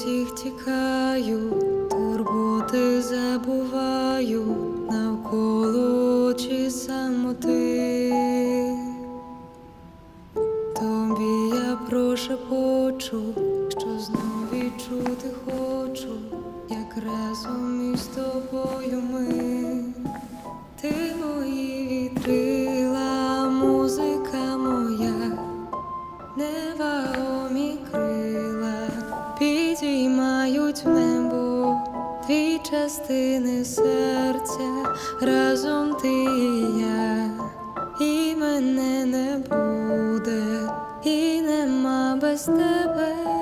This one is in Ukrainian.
всіх тікаю, турботи забуваю, навколо очі самоти. Тобі я прошепочу, що знов відчути хочу, як разом із тобою ми. Ти мої вітрила, музика моя, крила підіймають в небо дві частини серця разом ти і я, і мене не буде, і нема без тебе.